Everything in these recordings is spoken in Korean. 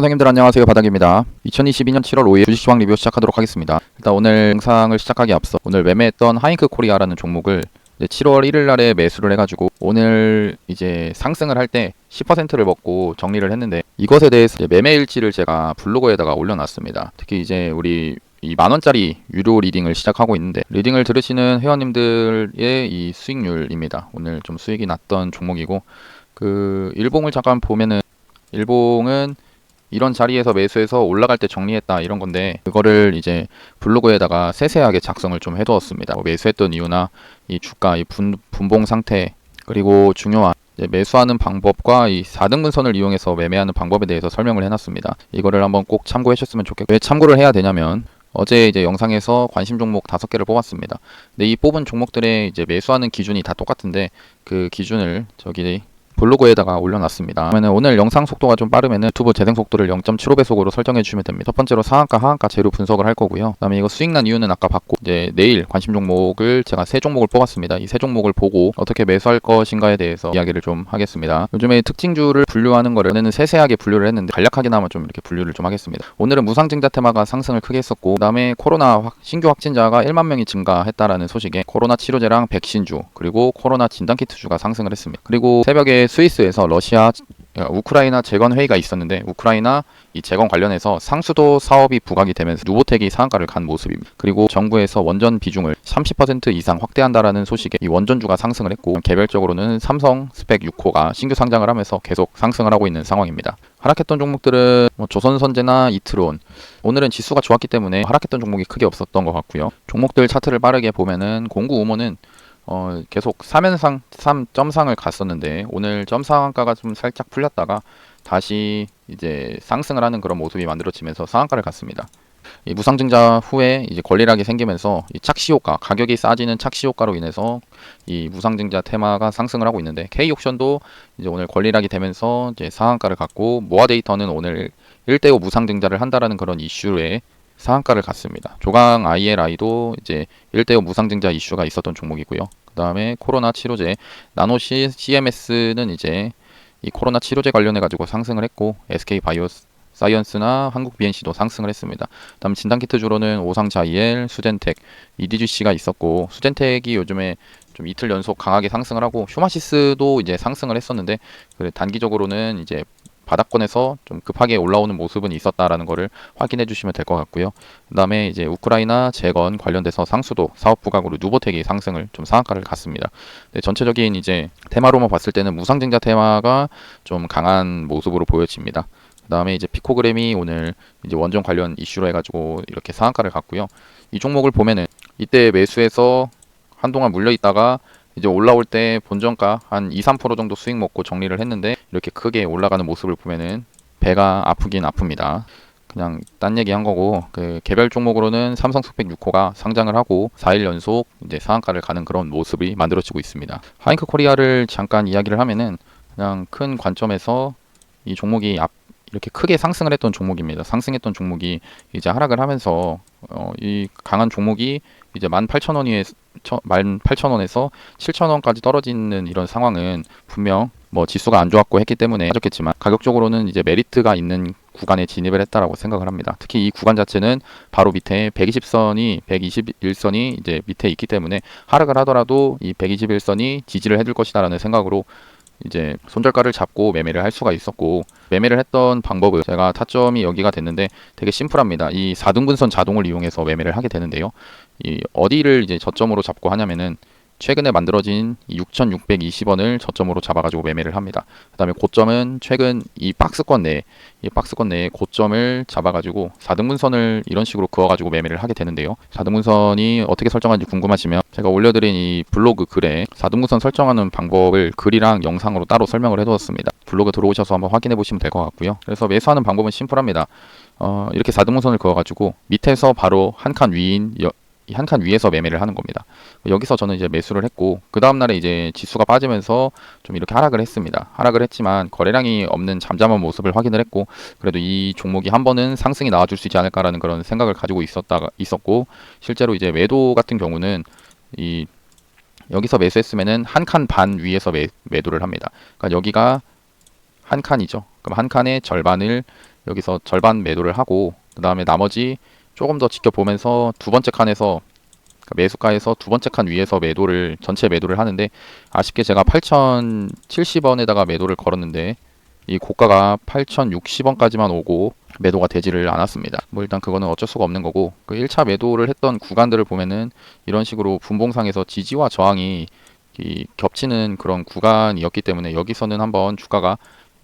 선생님들 안녕하세요. 바닥입니다. 2022년 7월 5일 주식시황 리뷰 시작하도록 하겠습니다. 일단 오늘 영상을 시작하기 앞서 오늘 매매했던 하잉크 코리아라는 종목을 이제 7월 1일 날에 매수를 해가지고 오늘 이제 상승을 할 때 10%를 먹고 정리를 했는데 이것에 대해서 매매 일지를 제가 블로그에다가 올려놨습니다. 특히 이제 우리 이 만원짜리 유료 리딩을 시작하고 있는데 리딩을 들으시는 회원님들의 이 수익률입니다. 오늘 좀 수익이 났던 종목이고 그 일봉을 잠깐 보면은 일봉은 이런 자리에서 매수해서 올라갈 때 정리했다 이런 건데 그거를 이제 블로그에다가 세세하게 작성을 좀 해두었습니다. 뭐 매수했던 이유나 이 주가 이 분, 분봉 상태 그리고 중요한 매수하는 방법과 이 4등분선을 이용해서 매매하는 방법에 대해서 설명을 해놨습니다. 이거를 한번 꼭 참고해 주셨으면 좋겠고 왜 참고를 해야 되냐면 어제 이제 영상에서 관심 종목 다섯 개를 뽑았습니다. 근데 이 뽑은 종목들의 이제 매수하는 기준이 다 똑같은데 그 기준을 저기 블로그에다가 올려놨습니다. 그러면 오늘 영상 속도가 좀 빠르면 유튜브 재생 속도를 0.75배속으로 설정해 주시면 됩니다. 첫 번째로 상한가, 하한가 재료 분석을 할 거고요. 그다음에 이거 수익난 이유는 아까 봤고 이제 내일 관심 종목을 제가 세 종목을 뽑았습니다. 이 세 종목을 보고 어떻게 매수할 것인가에 대해서 이야기를 좀 하겠습니다. 요즘에 특징주를 분류하는 거를 전에는 세세하게 분류를 했는데 간략하게나마 좀 이렇게 분류를 좀 하겠습니다. 오늘은 무상증자 테마가 상승을 크게 했었고 그다음에 코로나 확, 신규 확진자가 1만 명이 증가했다라는 소식에 코로나 치료제랑 백신주 그리고 코로나 진단키트주가 상승을 했습니다. 그리고 새벽에 스위스에서 러시아 우크라이나 재건 회의가 있었는데 우크라이나 이 재건 관련해서 상수도 사업이 부각이 되면서 누보텍이 상한가를 간 모습입니다. 그리고 정부에서 원전 비중을 30% 이상 확대한다라는 소식에 이 원전주가 상승을 했고 개별적으로는 삼성 스펙 6호가 신규 상장을 하면서 계속 상승을 하고 있는 상황입니다. 하락했던 종목들은 뭐 조선선제나 이트론 오늘은 지수가 좋았기 때문에 하락했던 종목이 크게 없었던 것 같고요. 종목들 차트를 빠르게 보면은 공구 우모는 어, 계속 3연상 3점상을 갔었는데 오늘 점상한가가 좀 살짝 풀렸다가 다시 이제 상승을 하는 그런 모습이 만들어지면서 상한가를 갔습니다. 이 무상증자 후에 이제 권리락이 생기면서 이 착시 효과, 가격이 싸지는 착시 효과로 인해서 이 무상증자 테마가 상승을 하고 있는데 K옥션도 이제 오늘 권리락이 되면서 이제 상한가를 갔고 모아 데이터는 오늘 1대5 무상증자를 한다라는 그런 이슈에 상한가를 갔습니다. 조강 ILI도 이제 1대5 무상증자 이슈가 있었던 종목이고요. 그 다음에 코로나 치료제 나노 CMS는 이제 이 코로나 치료제 관련해 가지고 상승을 했고 SK 바이오 사이언스나 한국 BNC도 상승을 했습니다. 다음 진단키트 주로는 오상자이엘, 수젠텍, EDGC가 있었고 수젠텍이 요즘에 좀 이틀 연속 강하게 상승을 하고 휴마시스도 이제 상승을 했었는데 단기적으로는 이제 바닥권에서 좀 급하게 올라오는 모습은 있었다라는 것을 확인해 주시면 될 것 같고요. 그 다음에 이제 우크라이나 재건 관련돼서 상수도 사업 부각으로 누보텍이 상승을 좀 상한가를 갔습니다. 네, 전체적인 이제 테마로만 봤을 때는 무상증자 테마가 좀 강한 모습으로 보여집니다. 그 다음에 이제 피코그램이 오늘 이제 원전 관련 이슈로 해가지고 이렇게 상한가를 갔고요. 이 종목을 보면은 이때 매수해서 한동안 물려 있다가 이제 올라올 때 본전가 한 2, 3% 정도 수익 먹고 정리를 했는데 이렇게 크게 올라가는 모습을 보면은 배가 아프긴 아픕니다. 그냥 딴 얘기 한 거고 그 개별 종목으로는 삼성 스펙 6호가 상장을 하고 4일 연속 이제 상한가를 가는 그런 모습이 만들어지고 있습니다. 하잉크 코리아를 잠깐 이야기를 하면은 그냥 큰 관점에서 이 종목이 앞 이렇게 크게 상승을 했던 종목입니다. 상승했던 종목이 이제 하락을 하면서 어, 이 강한 종목이 이제 18,000원에 18,000원에서 7,000원까지 떨어지는 이런 상황은 분명 뭐 지수가 안 좋았고 했기 때문에 빠졌겠지만 가격적으로는 이제 메리트가 있는 구간에 진입을 했다라고 생각을 합니다. 특히 이 구간 자체는 바로 밑에 120선이 121선이 이제 밑에 있기 때문에 하락을 하더라도 이 121선이 지지를 해줄 것이다라는 생각으로 이제 손절가를 잡고 매매를 할 수가 있었고 매매를 했던 방법은 제가 타점이 여기가 됐는데 되게 심플합니다. 이 4등분선 자동을 이용해서 매매를 하게 되는데요. 이 어디를 이제 저점으로 잡고 하냐면은 최근에 만들어진 6,620원을 저점으로 잡아가지고 매매를 합니다. 그 다음에 고점은 최근 이 박스권 내에 이 박스권 내에 고점을 잡아가지고 4등분선을 이런 식으로 그어가지고 매매를 하게 되는데요. 4등분선이 어떻게 설정하는지 궁금하시면 제가 올려드린 이 블로그 글에 4등분선 설정하는 방법을 글이랑 영상으로 따로 설명을 해두었습니다. 블로그 들어오셔서 한번 확인해 보시면 될 것 같고요. 그래서 매수하는 방법은 심플합니다. 어, 이렇게 4등분선을 그어가지고 밑에서 바로 한 칸 위인 한 칸 위에서 매매를 하는 겁니다. 여기서 저는 이제 매수를 했고 그 다음 날에 이제 지수가 빠지면서 좀 이렇게 하락을 했습니다. 하락을 했지만 거래량이 없는 잠잠한 모습을 확인을 했고 그래도 이 종목이 한 번은 상승이 나와줄 수 있지 않을까라는 그런 생각을 가지고 있었다가 있었고 실제로 이제 매도 같은 경우는 이 여기서 매수했으면은 한 칸 반 위에서 매, 매도를 합니다. 그러니까 여기가 한 칸이죠. 그럼 한 칸의 절반을 여기서 절반 매도를 하고 그 다음에 나머지 조금 더 지켜보면서 두 번째 칸에서 그러니까 매수가에서 두 번째 칸 위에서 매도를 전체 매도를 하는데 아쉽게 제가 8,070원에다가 매도를 걸었는데 이 고가가 8,060원까지만 오고 매도가 되지를 않았습니다. 뭐 일단 그거는 어쩔 수가 없는 거고 그 1차 매도를 했던 구간들을 보면은 이런 식으로 분봉상에서 지지와 저항이 이 겹치는 그런 구간이었기 때문에 여기서는 한번 주가가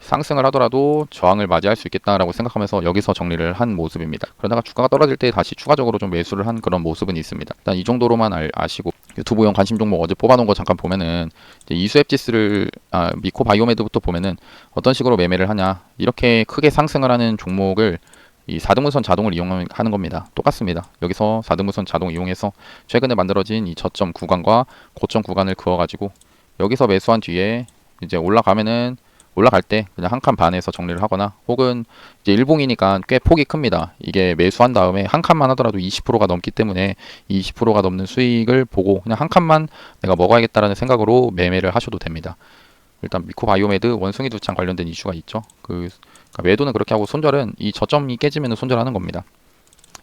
상승을 하더라도 저항을 맞이할 수 있겠다라고 생각하면서 여기서 정리를 한 모습입니다. 그러다가 주가가 떨어질 때 다시 추가적으로 좀 매수를 한 그런 모습은 있습니다. 일단 이 정도로만 알, 아시고 유튜브용 관심 종목 어제 뽑아놓은 거 잠깐 보면은 이수앱지스를 아, 미코 바이오메드부터 보면은 어떤 식으로 매매를 하냐 이렇게 크게 상승을 하는 종목을 이 4등분선 자동을 이용하는 겁니다. 똑같습니다. 여기서 4등분선 자동 이용해서 최근에 만들어진 이 저점 구간과 고점 구간을 그어가지고 여기서 매수한 뒤에 이제 올라가면은 올라갈 때 그냥 한 칸 반에서 정리를 하거나 혹은 이제 일봉이니까 꽤 폭이 큽니다. 이게 매수한 다음에 한 칸만 하더라도 20%가 넘기 때문에 20%가 넘는 수익을 보고 그냥 한 칸만 내가 먹어야겠다라는 생각으로 매매를 하셔도 됩니다. 일단 미코바이오메드 원숭이 두창 관련된 이슈가 있죠. 그 그러니까 매도는 그렇게 하고 손절은 이 저점이 깨지면 손절하는 겁니다.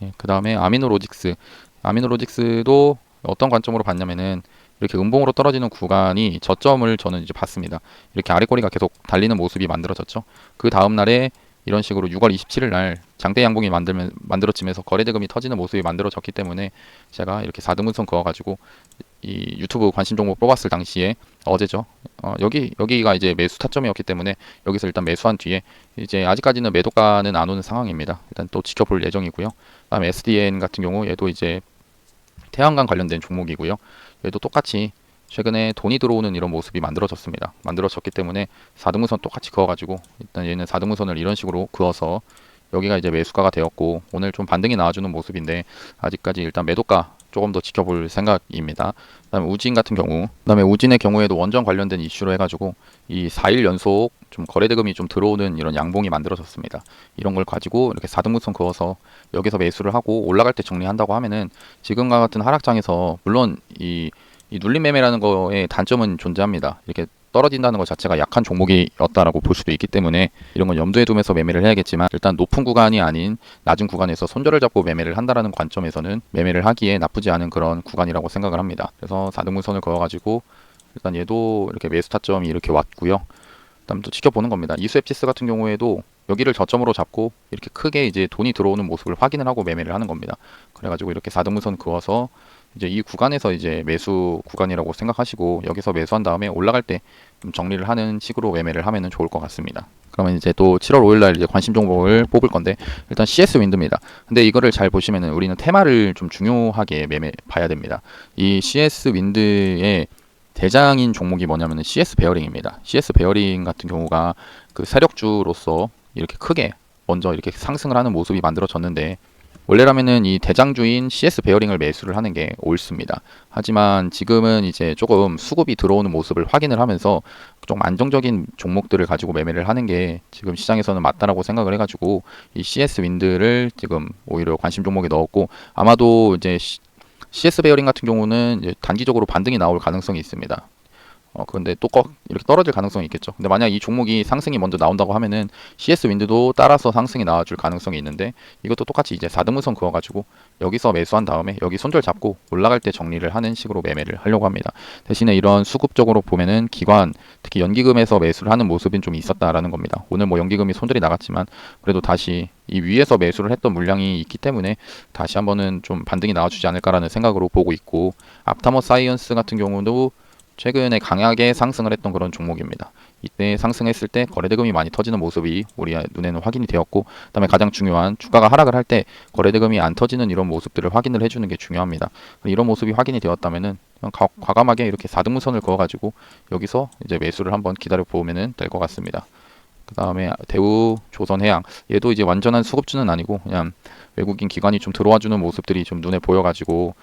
예, 그 다음에 아미노로직스 아미노로직스도 어떤 관점으로 봤냐면은 이렇게 음봉으로 떨어지는 구간이 저점을 저는 이제 봤습니다. 이렇게 아래 꼬리가 계속 달리는 모습이 만들어졌죠. 그 다음 날에 이런 식으로 6월 27일 날 장대 양봉이 만들면 만들어지면서 거래 대금이 터지는 모습이 만들어졌기 때문에 제가 이렇게 4등분선 그어가지고 이 유튜브 관심 종목 뽑았을 당시에 어제죠. 어, 여기 여기가 이제 매수 타점이었기 때문에 여기서 일단 매수한 뒤에 이제 아직까지는 매도가는 안 오는 상황입니다. 일단 또 지켜볼 예정이고요. 그다음에 SDN 같은 경우 얘도 이제 태양광 관련된 종목이고요. 얘도 똑같이 최근에 돈이 들어오는 이런 모습이 만들어졌습니다. 만들어졌기 때문에 4등분선 똑같이 그어가지고 일단 얘는 4등분선을 이런 식으로 그어서 여기가 이제 매수가가 되었고 오늘 좀 반등이 나와주는 모습인데 아직까지 일단 매도가 조금 더 지켜볼 생각입니다. 그다음에 우진 같은 경우, 그다음에 우진의 경우에도 원전 관련된 이슈로 해가지고 이 4일 연속 좀 거래대금이 좀 들어오는 이런 양봉이 만들어졌습니다. 이런 걸 가지고 이렇게 4등분선 그어서 여기서 매수를 하고 올라갈 때 정리한다고 하면은 지금과 같은 하락장에서 물론 이, 이 눌림 매매라는 거에 단점은 존재합니다. 이렇게 떨어진다는 것 자체가 약한 종목이었다라고 볼 수도 있기 때문에 이런 건 염두에 두면서 매매를 해야겠지만 일단 높은 구간이 아닌 낮은 구간에서 손절을 잡고 매매를 한다라는 관점에서는 매매를 하기에 나쁘지 않은 그런 구간이라고 생각을 합니다. 그래서 4등분선을 그어가지고 일단 얘도 이렇게 매수 타점이 이렇게 왔고요. 그다음 또 지켜보는 겁니다. 이수앱지스 같은 경우에도 여기를 저점으로 잡고 이렇게 크게 이제 돈이 들어오는 모습을 확인을 하고 매매를 하는 겁니다. 그래가지고 이렇게 4등분선 그어서 이제 이 구간에서 이제 매수 구간이라고 생각하시고 여기서 매수한 다음에 올라갈 때 좀 정리를 하는 식으로 매매를 하면은 좋을 것 같습니다. 그러면 이제 또 7월 5일 날 이제 관심 종목을 뽑을 건데 일단 CS 윈드입니다. 근데 이거를 잘 보시면은 우리는 테마를 좀 중요하게 매매 봐야 됩니다. 이 CS 윈드의 대장인 종목이 뭐냐면은 CS 베어링입니다. CS 베어링 같은 경우가 그 세력주로서 이렇게 크게 먼저 이렇게 상승을 하는 모습이 만들어졌는데 원래라면은 이 대장주인 CS 베어링을 매수를 하는 게 옳습니다. 하지만 지금은 이제 조금 수급이 들어오는 모습을 확인을 하면서 좀 안정적인 종목들을 가지고 매매를 하는 게 지금 시장에서는 맞다라고 생각을 해가지고 이 CS 윈드를 지금 오히려 관심 종목에 넣었고 아마도 이제 CS 베어링 같은 경우는 단기적으로 반등이 나올 가능성이 있습니다. 어, 그런데 또 꺾, 이렇게 떨어질 가능성이 있겠죠. 근데 만약 이 종목이 상승이 먼저 나온다고 하면은 CS 윈드도 따라서 상승이 나와줄 가능성이 있는데 이것도 똑같이 이제 4등분선 그어가지고 여기서 매수한 다음에 여기 손절 잡고 올라갈 때 정리를 하는 식으로 매매를 하려고 합니다. 대신에 이런 수급적으로 보면은 기관, 특히 연기금에서 매수를 하는 모습은 좀 있었다라는 겁니다. 오늘 뭐 연기금이 손절이 나갔지만 그래도 다시 이 위에서 매수를 했던 물량이 있기 때문에 다시 한번은 좀 반등이 나와주지 않을까라는 생각으로 보고 있고 앞타머 사이언스 같은 경우도 최근에 강하게 상승을 했던 그런 종목입니다. 이때 상승했을 때 거래대금이 많이 터지는 모습이 우리 눈에는 확인이 되었고 그다음에 가장 중요한 주가가 하락을 할 때 거래대금이 안 터지는 이런 모습들을 확인을 해주는 게 중요합니다. 이런 모습이 확인이 되었다면은 과, 과감하게 이렇게 4등분선을 그어가지고 여기서 이제 매수를 한번 기다려 보면은 될 것 같습니다. 그 다음에 대우 조선해양 얘도 이제 완전한 수급주는 아니고 그냥 외국인 기관이 좀 들어와주는 모습들이 좀 눈에 보여가지고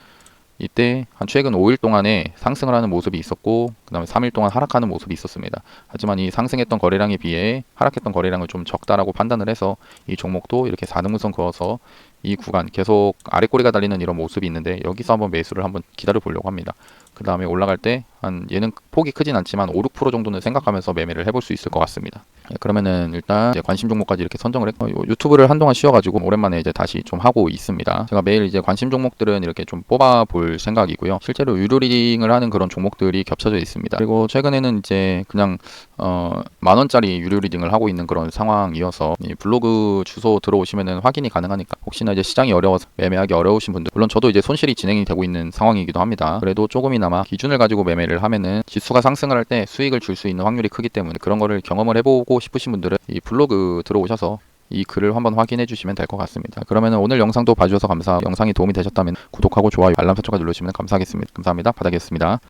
이때 한 최근 5일 동안에 상승을 하는 모습이 있었고 그 다음에 3일 동안 하락하는 모습이 있었습니다. 하지만 이 상승했던 거래량에 비해 하락했던 거래량을 좀 적다라고 판단을 해서 이 종목도 이렇게 4등분선 그어서 이 구간 계속 아래 꼬리가 달리는 이런 모습이 있는데 여기서 한번 매수를 한번 기다려 보려고 합니다. 그 다음에 올라갈 때 한 얘는 폭이 크진 않지만 5, 6% 정도는 생각하면서 매매를 해볼 수 있을 것 같습니다. 네, 그러면은 일단 관심 종목까지 이렇게 선정을 했고 요- 유튜브를 한동안 쉬어가지고 오랜만에 이제 다시 좀 하고 있습니다. 제가 매일 이제 관심 종목들은 이렇게 좀 뽑아 볼 생각이고요. 실제로 유료 리딩을 하는 그런 종목들이 겹쳐져 있습니다. 그리고 최근에는 이제 그냥 어, 만 원짜리 유료 리딩을 하고 있는 그런 상황이어서 이 블로그 주소 들어오시면은 확인이 가능하니까 혹시 나 이제 시장이 어려워서 매매하기 어려우신 분들 물론 저도 이제 손실이 진행이 되고 있는 상황이기도 합니다. 그래도 조금이나마 기준을 가지고 매매를 하면은 지수가 상승을 할 때 수익을 줄 수 있는 확률이 크기 때문에 그런 거를 경험을 해보고 싶으신 분들은 이 블로그 들어오셔서 이 글을 한번 확인해 주시면 될 것 같습니다. 그러면 오늘 영상도 봐주셔서 감사하고 영상이 도움이 되셨다면 구독하고 좋아요, 알람 설정까지 눌러주시면 감사하겠습니다. 감사합니다. 바닥이었습니다.